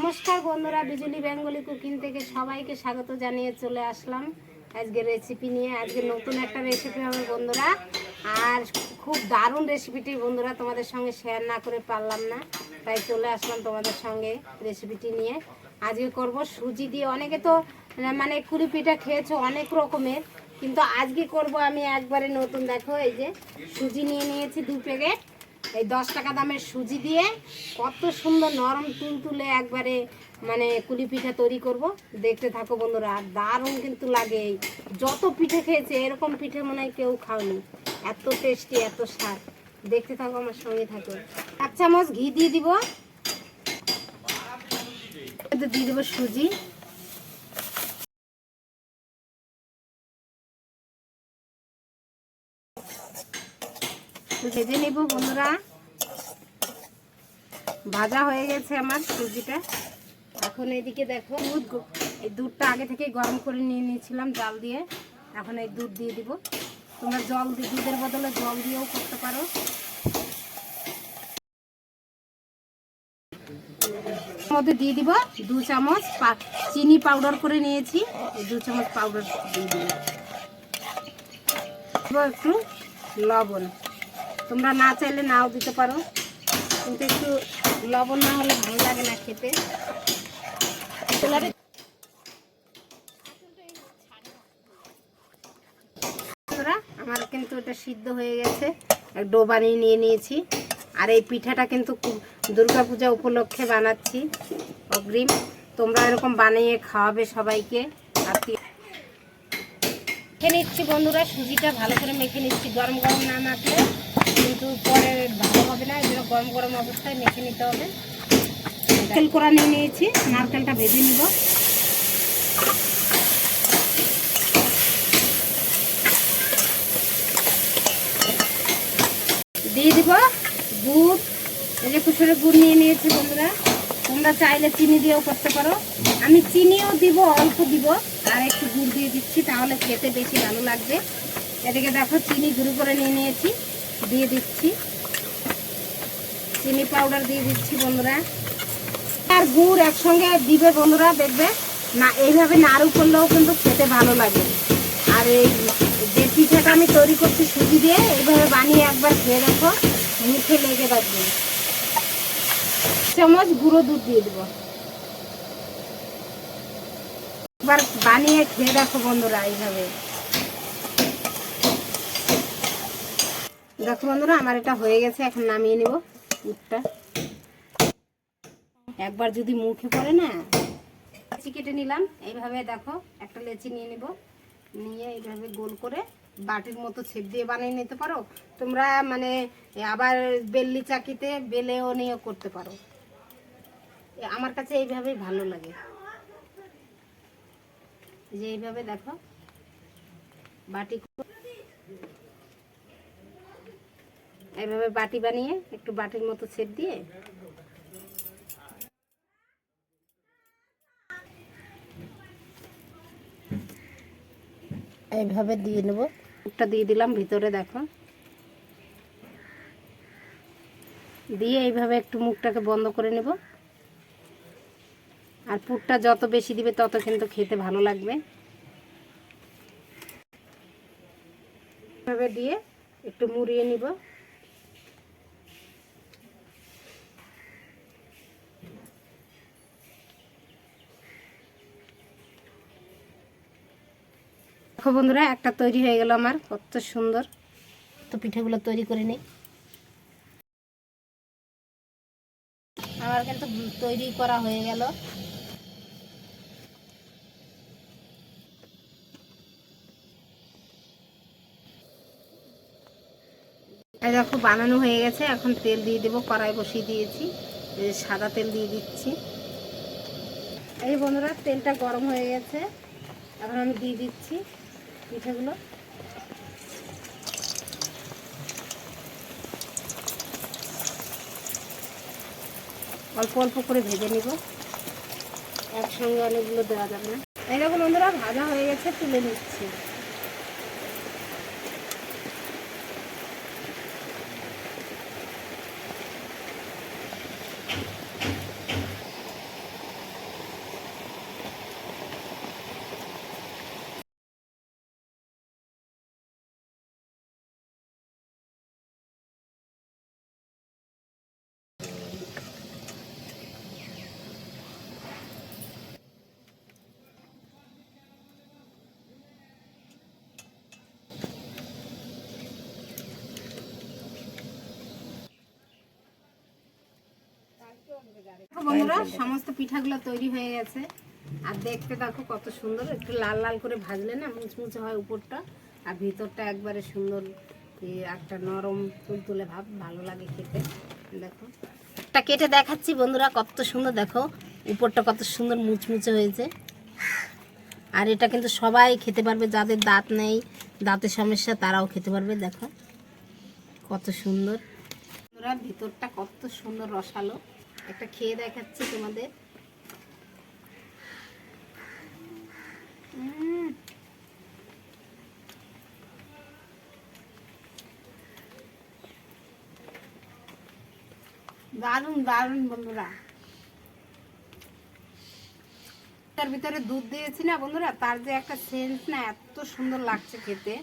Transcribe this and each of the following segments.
নমস্কার বন্ধুরা, বিজুলি বেঙ্গলি কুকিং থেকে সবাইকে স্বাগত জানিয়ে চলে আসলাম আজকে রেসিপি নিয়ে। আজকে নতুন একটা রেসিপি হবে বন্ধুরা। আর খুব দারুণ রেসিপিটি বন্ধুরা তোমাদের সঙ্গে শেয়ার না করে পারলাম না। তাই চলে আসলাম তোমাদের সঙ্গে রেসিপিটি নিয়ে। আজকে করব সুজি দিয়ে। অনেকে তো মানে কুড়ি পিঠা খেয়েছো অনেক রকমের, কিন্তু আজকে করব আমি একবারে নতুন। দেখো, এই যে সুজি নিয়ে নিয়েছি দু প্যাকেট। এই দশ টাকা দামের সুজি দিয়ে কত সুন্দর নরম তুল তুলে একবারে মানে কুলি পিঠা তৈরি করব। দেখতে থাকো বন্ধুরা আর দারুণ কিন্তু লাগে যত পিঠে খেয়েছে, এরকম পিঠে মনে হয় কেউ খাওনি। এত টেস্টি এত স্বাদ। দেখতে থাকো, আমার সঙ্গে থাকো। এক চামচ ঘি দিয়ে দিব। দিয়ে দেবো সুজি। ভেজে নেব বন্ধুরা। ভাজা হয়ে গেছে আমার সুজিটা এখন এইদিকে দেখো দুধ এই দুধটা আগে থেকে গরম করে নিয়ে নিয়েছিলাম জাল দিয়ে। এখন এই দুধ দিয়ে দিব। তোমরা জল দুধের বদলে জল দিয়েও করতে পারো। মধ্যে দিয়ে দিব দু চামচ চিনি পাউডার করে নিয়েছি। দু চামচ পাউডার দিয়ে দিব একটু লবণ। তোমরা না চাইলে নাও দিতে পারো। কিন্তু একটু লবণ না হলে ভালো লাগে না খেতে। আমার কিন্তু এটা সিদ্ধ হয়ে গেছে। ডো বানিয়ে নিয়ে নিয়েছি। আর এই পিঠাটা কিন্তু দুর্গাপূজা উপলক্ষে বানাচ্ছি। অগ্রিম। তোমরা এরকম বানিয়ে খাওয়াবে সবাইকে। মেখে নিচ্ছি বন্ধুরা, সুজিটা ভালো করে মেখে নিচ্ছি। গরম গরম না মাখলে কিন্তু পরে ভালো হবে না এগুলো গরম গরম অবস্থায় মেখে নিতে হবে। নারকেল করা নিয়ে নিয়েছি, নারকেলটা ভেজে নিব। দিয়ে দিব গুড়, এই যে কুসুরের গুড় নিয়ে নিয়েছি বন্ধুরা। তোমরা চাইলে চিনি দিয়েও করতে পারো। আমি চিনিও দিব, অল্প দিব, আর একটু গুড় দিয়ে দিচ্ছি, তাহলে খেতে বেশি ভালো লাগবে। এদিকে দেখো, চিনি গুঁড়ো করে নিয়ে নিয়েছি। দিয়ে দিচ্ছি। চিনি পাউডার দিয়ে দিচ্ছি বন্ধুরা। আর গুড় একসঙ্গে দিবে বন্ধুরা, দেখবে? না, এইভাবে নাড়ু করলেও কিন্তু খেতে ভালো লাগে। আর এই যে পিঠাটা আমি তৈরি করছি সুজি দিয়ে, এইভাবে বানিয়ে একবার খেয়ে দেখো মুখে লেগে থাকবে। চামচ গুঁড়ো দুধ দিয়ে দেবো। একবার বানিয়ে খেয়ে দেখো বন্ধুরা, এইভাবে। দেখো বন্ধুরা, আমার এটা হয়ে গেছে, এখন নামিয়ে নেব দুধটা একবার যদি মুখে পড়ে না, লেচি কেটে নিলাম। এইভাবে দেখো, একটা লেচি নিয়ে নিব। নিয়ে এইভাবে গোল করে বাটির মতো ছেপ দিয়ে বানিয়ে নিতে পারো। তোমরা মানে আবার বেল্লি চাকিতে বেলেও নিয়েও করতে পারো। আমার কাছে এইভাবেই ভালো লাগে। যে এইভাবে দেখো, বাটি এইভাবে বাটি বানিয়ে একটু বাটির মতো ছেপ দিয়ে এইভাবে দিয়ে নেব। মুখটা দিয়ে দিলাম ভিতরে দেখো। দিয়ে এইভাবে একটু মুখটাকে বন্ধ করে নেব। আর পুরটা যত বেশি দিবে তত কিন্তু খেতে ভালো লাগবে। এভাবে দিয়ে একটু মুড়িয়ে নিব। দেখো বন্ধুরা, একটা তৈরি হয়ে গেল আমার, কত সুন্দর। তো পিঠাগুলো তৈরি করে নিই। আমার কিন্তু তৈরি করা হয়ে গেল। এই দেখো, বানানো হয়ে গেছে। এখন তেল দিয়ে দেবো, কড়াই বসিয়ে দিয়েছি। সাদা তেল দিয়ে দিচ্ছি। এই বন্ধুরা, তেলটা গরম হয়ে গেছে। এখন আমি দিয়ে দিচ্ছি। পিঠেগুলো? অল্প অল্প করে ভেজে নিব। একসঙ্গে অনেকগুলো দেওয়া যাবে না। দেখুন বন্ধুরা, ভাজা হয়ে গেছে, তুলে নিচ্ছি। বন্ধুরা, সমস্ত পিঠাগুলো তৈরি হয়ে গেছে। আর দেখতে দেখো কত সুন্দর, একটু লাল লাল করে ভাজলে না মুচমুচে হয় উপরটা, আর ভিতরটা একবারে সুন্দর একটা নরম তুলতুলে ভাব, ভালো লাগে খেতে। দেখো। একটা কেটে দেখাচ্ছি বন্ধুরা, কত সুন্দর, দেখো। উপরটা কত সুন্দর মুচমুচে হয়েছে। আর এটা কিন্তু সবাই খেতে পারবে, যাদের দাঁত নেই, দাঁতের সমস্যা, তারাও খেতে পারবে, দেখো। কত সুন্দর। ভিতরটা কত সুন্দর রসালো। একটা খেয়ে দেখাচ্ছি তোমাদের। দারুণ দারুণ বন্ধুরা। তার ভিতরে দুধ দিয়েছি না বন্ধুরা, তার যে একটা সেন্স না, এত সুন্দর লাগছে খেতে।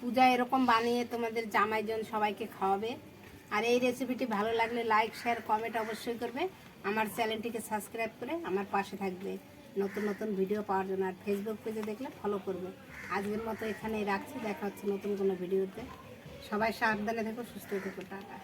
পূজা এরকম বানিয়ে তোমাদের জামাইজন সবাইকে খাওয়াবে। আর এই রেসিপিটি ভালো লাগলে লাইক শেয়ার কমেন্ট অবশ্যই করবে। আমার চ্যানেলটিকে সাবস্ক্রাইব করে আমার পাশে থাকবে। নতুন নতুন ভিডিও পাওয়ার জন্য আর ফেসবুক পেজে দেখলে ফলো করবে। আজকের মতো এখানেই রাখছি। দেখা হচ্ছে নতুন কোনো ভিডিওতে সবাই সাবধানে থেকো, সুস্থ থেকো। টাটা।